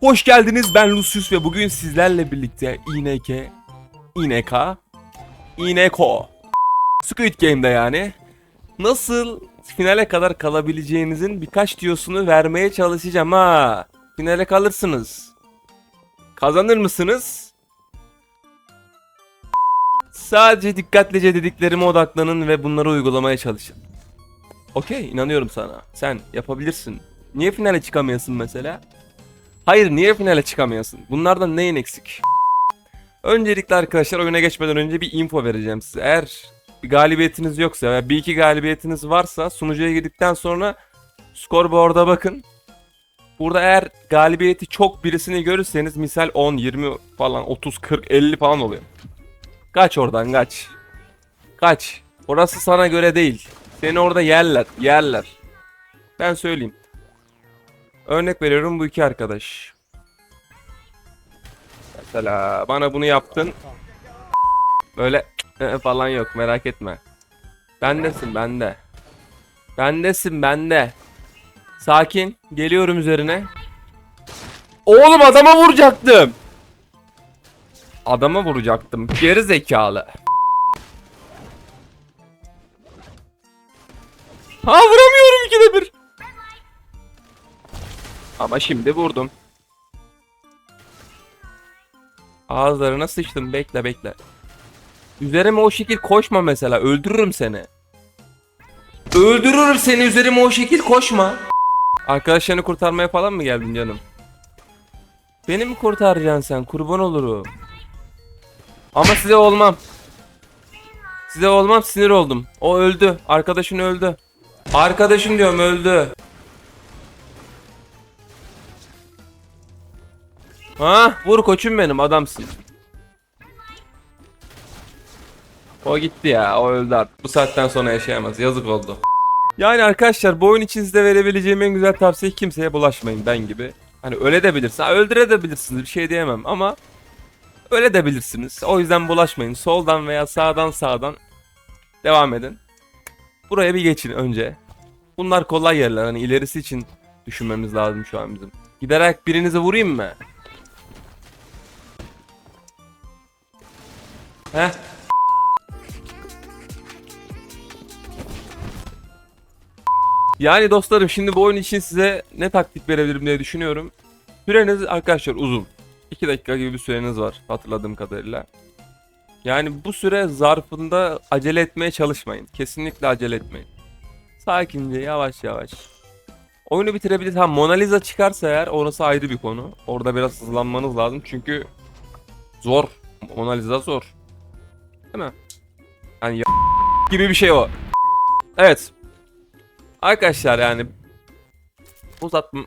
Hoş geldiniz ben Lucius ve bugün sizlerle birlikte İNK, İNK, İNKO, Squid Game'de yani nasıl finale kadar kalabileceğinizin birkaç tüyosunu vermeye çalışacağım ha. Finale kalırsınız. Kazanır mısınız? Sadece dikkatlice dediklerime odaklanın ve bunları uygulamaya çalışın. Okey inanıyorum sana. Sen yapabilirsin. Niye finale çıkamıyorsun mesela? Hayır niye finale çıkamıyorsun? Bunlardan neyin eksik? Öncelikle arkadaşlar oyuna geçmeden önce bir info vereceğim size. Eğer bir galibiyetiniz yoksa veya bir iki galibiyetiniz varsa sunucuya girdikten sonra scoreboard'a bakın. Burada eğer galibiyeti çok birisini görürseniz misal 10, 20 falan 30, 40, 50 falan oluyor. Kaç oradan kaç. Kaç. Orası sana göre değil. Seni orada yerler, yerler. Ben söyleyeyim. Örnek veriyorum bu iki arkadaş. Mesela bana bunu yaptın. Böyle falan yok merak etme. Bendesin bende. Bendesin bende. Sakin. Geliyorum üzerine. Oğlum adama vuracaktım. Adama vuracaktım. Geri zekalı. Ha Ama şimdi vurdum. Ağızlarına sıçtım. Bekle bekle. Üzerime o şekil koşma mesela. Öldürürüm seni. Öldürürüm seni üzerime o şekil koşma. Arkadaşlarını kurtarmaya falan mı geldin canım? Beni mi kurtaracaksın sen? Kurban olurum. Ama size olmam. Size olmam sinir oldum. O öldü. Arkadaşın öldü. Arkadaşın diyorum öldü. Ha vur koçum benim adamsın. O gitti ya o öldü artık. Bu saatten sonra yaşayamaz yazık oldu. Yani arkadaşlar bu oyun için size verebileceğim en güzel tavsiye kimseye bulaşmayın ben gibi. Hani öyle de bilirsin. Ha, öldürebilirsiniz bir şey diyemem ama öyle de bilirsiniz. O yüzden bulaşmayın. Soldan veya sağdan sağdan devam edin. Buraya bir geçin önce. Bunlar kolay yerler. Hani ilerisi için düşünmemiz lazım şu an bizim. Giderek birinizi vurayım mı? Heh. Yani dostlarım şimdi bu oyun için size ne taktik verebilirim diye düşünüyorum. Süreniz arkadaşlar uzun. 2 dakika gibi bir süreniz var hatırladığım kadarıyla. Yani bu süre zarfında acele etmeye çalışmayın. Kesinlikle acele etmeyin. Sakince yavaş yavaş. Oyunu bitirebilir. Ha Mona Lisa çıkarsa eğer orası ayrı bir konu. Orada biraz hızlanmanız lazım çünkü zor. Mona Lisa zor. Mi? Yani ya- gibi bir şey o. Evet. Arkadaşlar yani uzatma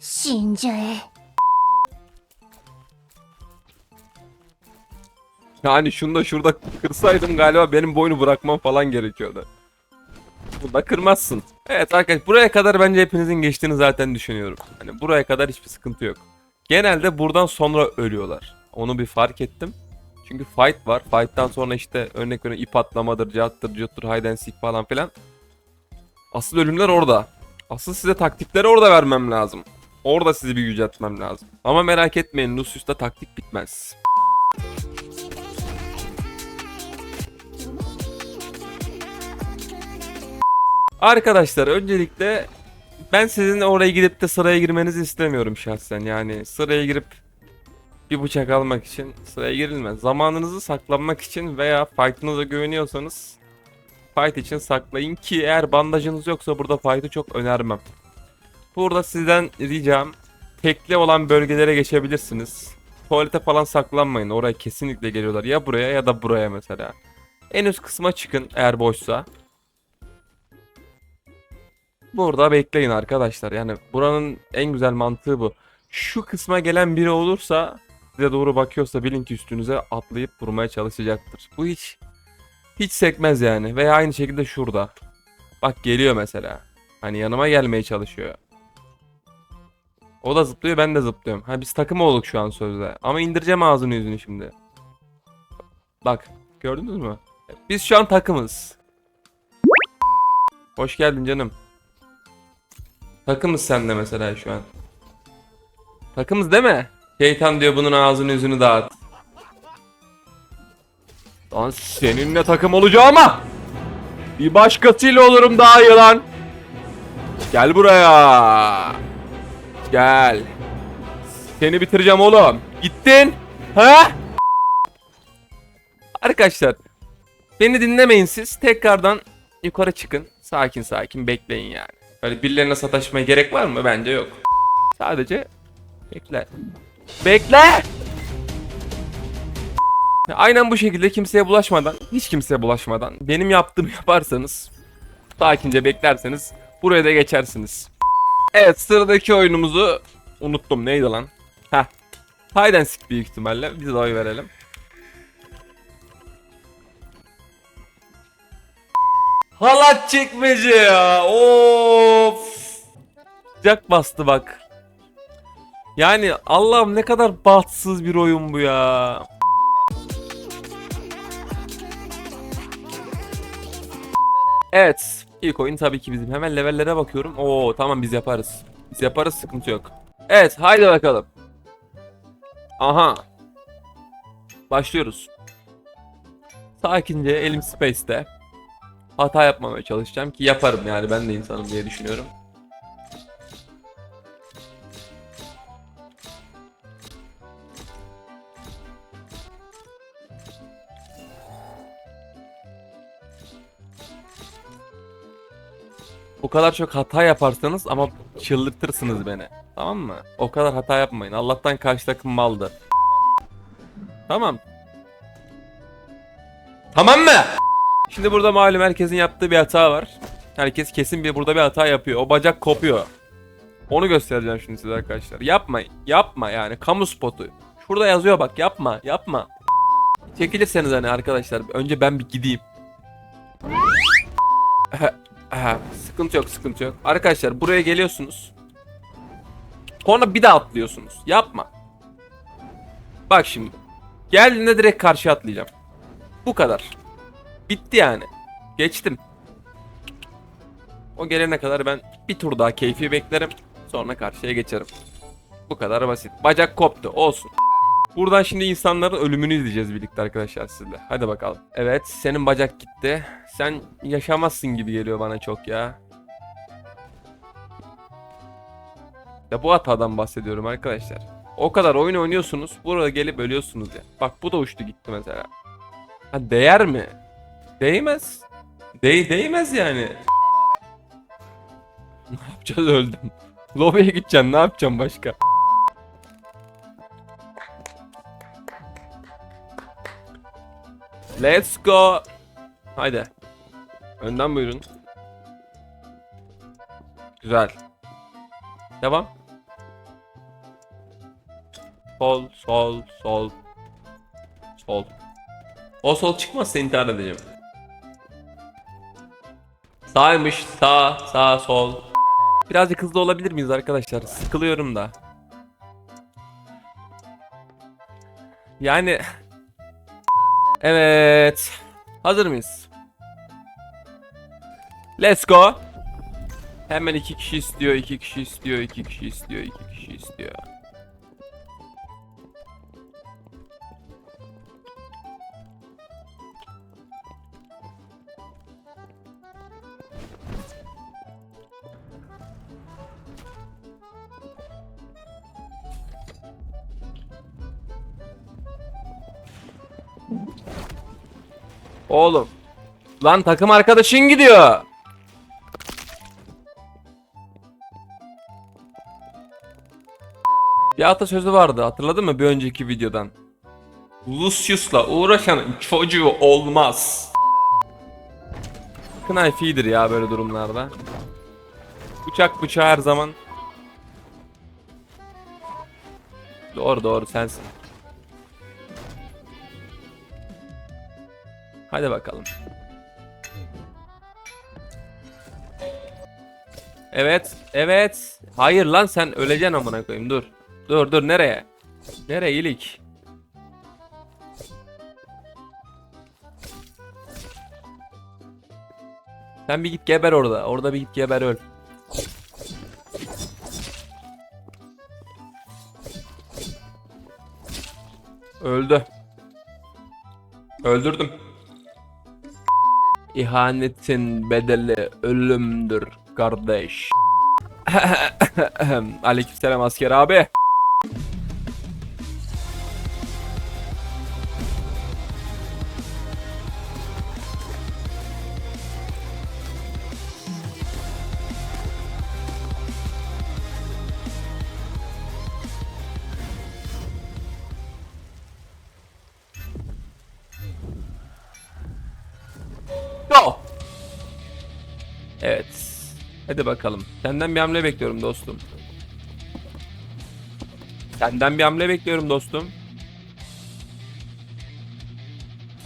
신 Yani şunu da şurada kırsaydım galiba benim boynu bırakmam falan gerekiyordu. Bunda kırmazsın. Evet arkadaşlar buraya kadar bence hepinizin geçtiğini zaten düşünüyorum. Hani buraya kadar hiçbir sıkıntı yok. Genelde buradan sonra ölüyorlar. Onu bir fark ettim. Çünkü fight var. Fight'tan sonra işte örnek veriyorum ip atlamadır, cattır, cuttur, hide and seek falan filan. Asıl ölümler orada. Asıl size taktikleri orada vermem lazım. Orada sizi bir yüceltmem lazım. Ama merak etmeyin Lucius'ta taktik bitmez. Arkadaşlar öncelikle ben sizin oraya gidip de sıraya girmenizi istemiyorum şahsen. Yani sıraya girip bir bıçak almak için sıraya girilmez. Zamanınızı saklanmak için veya fight'ınıza güveniyorsanız fight için saklayın ki eğer bandajınız yoksa burada fight'ı çok önermem. Burada sizden ricam tekli olan bölgelere geçebilirsiniz. Tuvalete falan saklanmayın. Oraya kesinlikle geliyorlar. Ya buraya ya da buraya mesela. En üst kısma çıkın eğer boşsa. Burada bekleyin arkadaşlar. Yani buranın en güzel mantığı bu. Şu kısma gelen biri olursa size doğru bakıyorsa bilin ki üstünüze atlayıp vurmaya çalışacaktır. Bu hiç hiç sekmez yani. Veya aynı şekilde şurada. Bak geliyor mesela. Hani yanıma gelmeye çalışıyor. O da zıplıyor ben de zıplıyorum. Ha biz takım olduk şu an sözde. Ama indireceğim ağzını yüzünü şimdi. Bak gördünüz mü? Biz şu an takımız. Hoş geldin canım. Takımız senle mesela şu an. Takımız değil mi? Şeytan diyor bunun ağzını yüzünü dağıt. Lan seninle takım olacağım ama. Bir başkasıyla olurum daha iyi lan. Gel buraya. Gel. Seni bitireceğim oğlum. Gittin. Ha? Arkadaşlar. Beni dinlemeyin siz. Tekrardan yukarı çıkın. Sakin sakin bekleyin yani. Böyle birilerine sataşmaya gerek var mı? Bence yok. Sadece bekle. Bekle! Aynen bu şekilde kimseye bulaşmadan, hiç kimseye bulaşmadan benim yaptığımı yaparsanız, sakince beklerseniz buraya da geçersiniz. Evet sıradaki oyunumuzu unuttum. Neydi lan? Heh. Seek büyük ihtimalle. Biz de oy verelim. Halat çekmece ya. Of. Sıcak bastı bak. Yani Allah'ım ne kadar bahtsız bir oyun bu ya. Evet. ilk oyun tabii ki bizim. Hemen levellere bakıyorum. Oo tamam biz yaparız. Biz yaparız sıkıntı yok. Evet haydi bakalım. Aha. Başlıyoruz. Sakince elim space'te. Hata yapmamaya çalışacağım ki yaparım yani ben de insanım diye düşünüyorum. O kadar çok hata yaparsanız ama çıldırtırsınız beni. Tamam mı? O kadar hata yapmayın. Allah'tan karşı takım maldı. Tamam. Tamam mı? Şimdi burada malum herkesin yaptığı bir hata var. Herkes kesin bir burada bir hata yapıyor. O bacak kopuyor. Onu göstereceğim şimdi size arkadaşlar. Yapma. Yapma yani. Kamu spotu. Şurada yazıyor bak. Yapma. Yapma. Çekilirseniz hani arkadaşlar. Önce ben bir gideyim. Sıkıntı yok sıkıntı yok. Arkadaşlar buraya geliyorsunuz. Sonra bir daha atlıyorsunuz. Yapma. Bak şimdi. Geldiğinde direkt karşı atlayacağım. Bu kadar. Bitti yani. Geçtim. O gelene kadar ben bir tur daha keyfi beklerim. Sonra karşıya geçerim. Bu kadar basit. Bacak koptu. Olsun. Buradan şimdi insanların ölümünü izleyeceğiz birlikte arkadaşlar sizle. Hadi bakalım. Evet senin bacak gitti. Sen yaşamazsın gibi geliyor bana çok ya. Ya bu hatadan bahsediyorum arkadaşlar. O kadar oyun oynuyorsunuz. Buraya gelip ölüyorsunuz ya. Bak bu da uçtu gitti mesela. Ha değer mi? Değmez. Değ değmez yani. Ne yapacağız öldüm. Lobiye gideceğim ne yapacağım başka? Let's go. Haydi. Önden buyurun. Güzel. Devam. Sol, sol, sol. Sol. O sol çıkmazsa intihar edeceğim. Sağymış, sağ, sağ, sol. Birazcık hızlı olabilir miyiz arkadaşlar? Sıkılıyorum da. Yani Evet. Hazır mıyız? Let's go. Hemen iki kişi istiyor, iki kişi istiyor, iki kişi istiyor, iki kişi istiyor. Oğlum. Lan takım arkadaşın gidiyor. Bir atasözü vardı hatırladın mı bir önceki videodan? Lucius'la uğraşanın çocuğu olmaz. Knife iyidir ya böyle durumlarda. Bıçak bıçağı her zaman. Doğru doğru sensin. Hadi bakalım. Evet. Evet. Hayır lan sen öleceksin amına koyayım. Dur. Dur dur nereye? Nereye ilik? Sen bir git geber orada. Orada bir git geber öl. Öldü. Öldürdüm. İhanetin bedeli ölümdür kardeş. Aleykümselam asker abi. Hadi bakalım. Senden bir hamle bekliyorum dostum. Senden bir hamle bekliyorum dostum.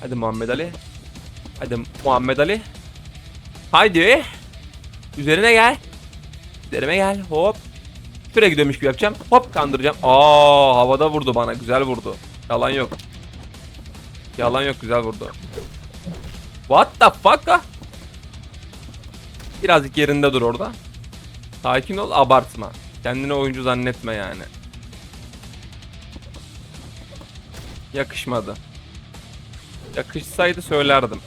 Hadi Muhammed Ali. Hadi Muhammed Ali. Haydi. Üzerine gel. Üzerime gel. Hop. Şuraya gidiyormuş gibi yapacağım. Hop kandıracağım. Aa havada vurdu bana. Güzel vurdu. Yalan yok. Yalan yok güzel vurdu. What the fuck? Birazcık yerinde dur orada. Sakin ol, abartma. Kendini oyuncu zannetme yani. Yakışmadı. Yakışsaydı söylerdim.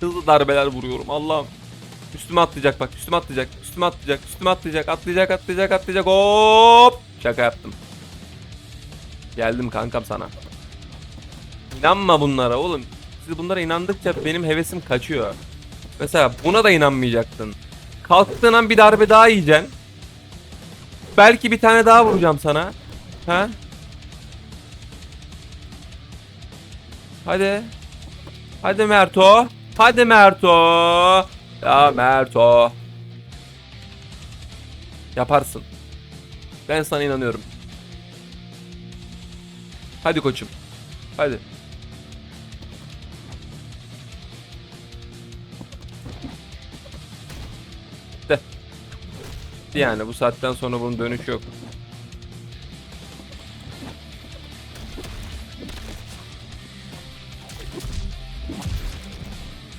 Hızlı darbeler vuruyorum Allah'ım. Üstüme atlayacak bak, üstüme atlayacak, üstüme atlayacak, üstüme atlayacak, atlayacak, atlayacak, atlayacak. Hop! Şaka yaptım. Geldim kankam sana. İnanma bunlara oğlum. Siz bunlara inandıkça benim hevesim kaçıyor. Mesela buna da inanmayacaktın. Kalktığın an bir darbe daha yiyeceksin. Belki bir tane daha vuracağım sana. Ha? Hadi. Hadi Merto. Hadi Merto. Ya Merto. Yaparsın. Ben sana inanıyorum. Hadi koçum. Hadi. Yani bu saatten sonra bunun dönüşü yok.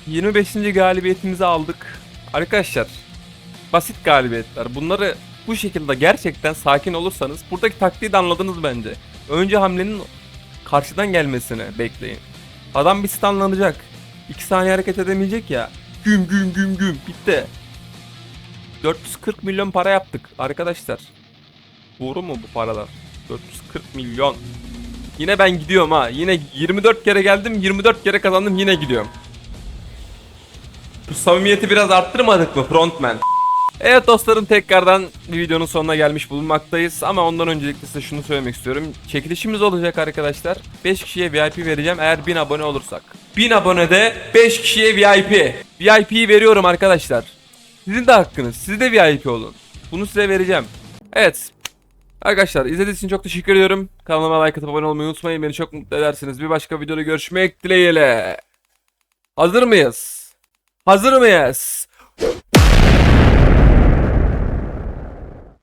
...25. galibiyetimizi aldık. Arkadaşlar... ...basit galibiyetler. Bunları bu şekilde gerçekten sakin olursanız... ...buradaki taktiği de anladınız bence. Önce hamlenin karşıdan gelmesini bekleyin. Adam bir stunlanacak. 2 saniye hareket edemeyecek ya. Güm güm güm güm bitti. 440 milyon para yaptık arkadaşlar. Doğru mu bu paralar? 440 milyon. Yine ben gidiyorum ha. Yine 24 kere geldim, 24 kere kazandım yine gidiyorum. Bu samimiyeti biraz arttırmadık mı frontman? Evet dostlarım tekrardan bir videonun sonuna gelmiş bulunmaktayız ama ondan öncelikle size şunu söylemek istiyorum. Çekilişimiz olacak arkadaşlar. 5 kişiye VIP vereceğim eğer 1000 abone olursak. 1000 abonede 5 kişiye VIP. VIP'yi veriyorum arkadaşlar. Sizin de hakkınız. Siz de VIP olun. Bunu size vereceğim. Evet. Arkadaşlar izlediğiniz için çok teşekkür ediyorum. Kanalıma like atıp abone olmayı unutmayın. Beni çok mutlu edersiniz. Bir başka videoda görüşmek dileğiyle. Hazır mıyız? Hazır mıyız?